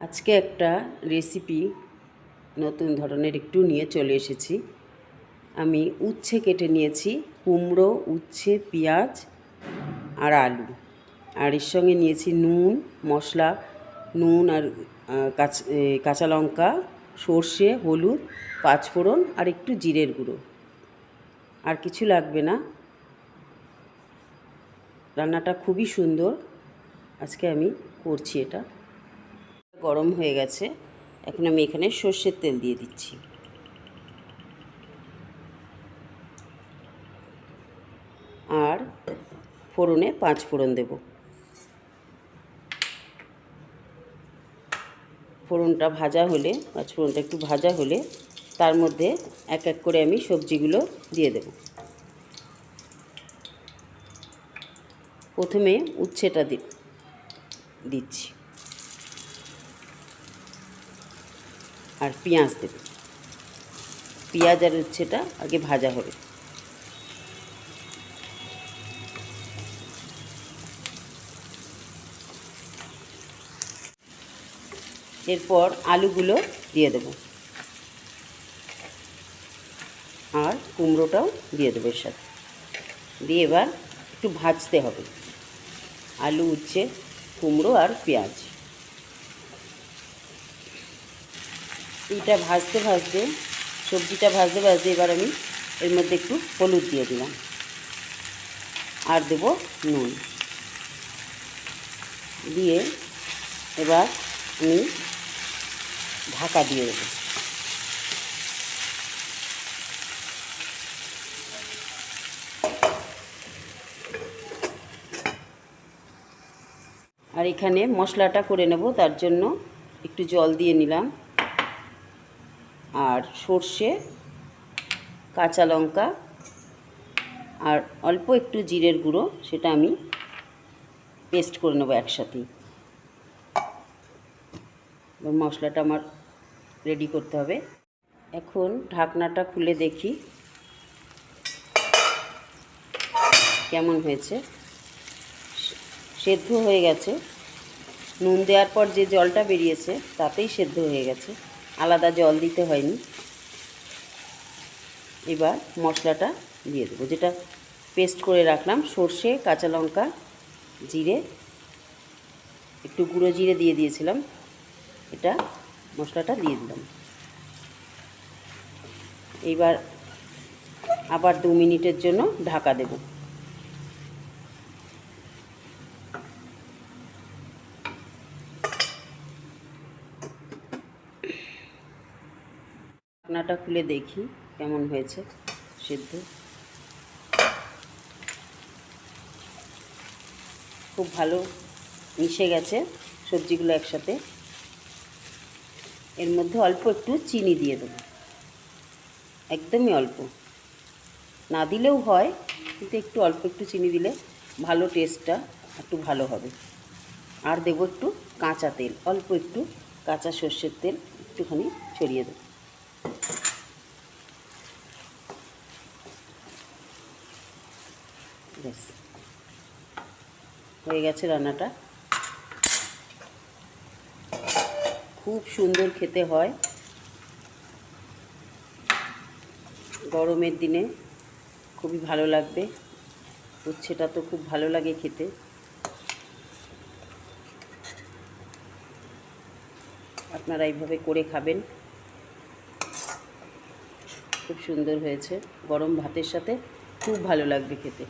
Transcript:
আজকে একটা রেসিপি নতুন ধরনের একটু নিয়ে চলে এসেছি। আমি উচ্ছে কেটে নিয়েছি, কুমড়ো, উচ্ছে, পেঁয়াজ আর আলু। আর এর সঙ্গে নিয়েছি নুন, মশলা, নুন আর কাঁচ- লঙ্কা, সর্ষে, হলুদ, পাঁচফোড়ন আর একটু জিরের গুঁড়ো। আর কিছু লাগবে না। রান্নাটা খুবই সুন্দর। আজকে আমি করছি এটা। গরম হয়ে গেছে। এখন আমি এখানে সর্ষের তেল দিয়ে দিচ্ছি। আর ফোড়নে পাঁচ ফোড়ন দেব। ফোড়নটা ভাজা হলে, পাঁচ ফোড়নটা একটু ভাজা হলে তার মধ্যে এক এক করে আমি সবজিগুলো দিয়ে দেব। প্রথমে উচ্ছেটা দিচ্ছি। আর পেঁয়াজ দেব। পেঁয়াজ আর উচ্ছেটা আগে ভাজা হবে। এরপর আলুগুলো দিয়ে দেব। আর কুমড়োটাও দিয়ে দেবো এর সাথে। দিয়ে এবার একটু ভাজতে হবে। আলু, উচ্ছে, কুমড়ো আর পেঁয়াজ। এইটা ভাজতে ভাজতে, সবজিটা ভাজতে ভাজতে এবার আমি এর মধ্যে একটু হলুদ দিয়ে দিলাম। আর দেব নুন। দিয়ে এবার আমি ঢাকা দিয়ে দেবো। আর এখানে মশলাটা করে নেব, তার জন্য একটু জল দিয়ে নিলাম। আর সর্ষে, কাঁচা লঙ্কা আর অল্প একটু জিরের গুঁড়ো, সেটা আমি পেস্ট করে নেব একসাথেই। এবার মশলাটা আমার রেডি করতে হবে। এখন ঢাকনাটা খুলে দেখি কেমন হয়েছে। সেদ্ধ হয়ে গেছে। নুন দেওয়ার পর যে জলটা বেরিয়েছে, তাতেই সেদ্ধ হয়ে গেছে। আলাদা জল দিতে হয়নি। এবার মশলাটা দিয়ে দেবো। যেটা পেস্ট করে রাখলাম, সর্ষে, কাঁচা লঙ্কা, জিরে, একটু গুঁড়ো জিরে দিয়ে দিয়েছিলাম। এটা মশলাটা দিয়ে দিলাম। এইবার আবার দু মিনিটের জন্য ঢাকা দেবো। ঢাকনাটা খুলে দেখি কেমন হয়েছে সিদ্ধ। খুব ভালো মিশে গেছে সবজিগুলো একসাথে। এর মধ্যে অল্প একটু চিনি দিয়ে দেবো। একদমই অল্প। না দিলেও হয়, কিন্তু একটু অল্প একটু চিনি দিলে ভালো টেস্টটা একটু ভালো হবে। আর দেবো একটু কাঁচা তেল, অল্প একটু কাঁচা সর্ষের তেল একটুখানি ছড়িয়ে দেবো। ব্যাস হয়ে গেছে রান্নাটা। খুব সুন্দর খেতে হয়। গরমের দিনে খুবই ভালো লাগবে। উচ্ছেটা তো খুব ভালো লাগে খেতে। আপনারা এইভাবে করে খাবেন। খুব সুন্দর হয়েছে। গরম ভাতের সাথে খুব ভালো লাগবে খেতে।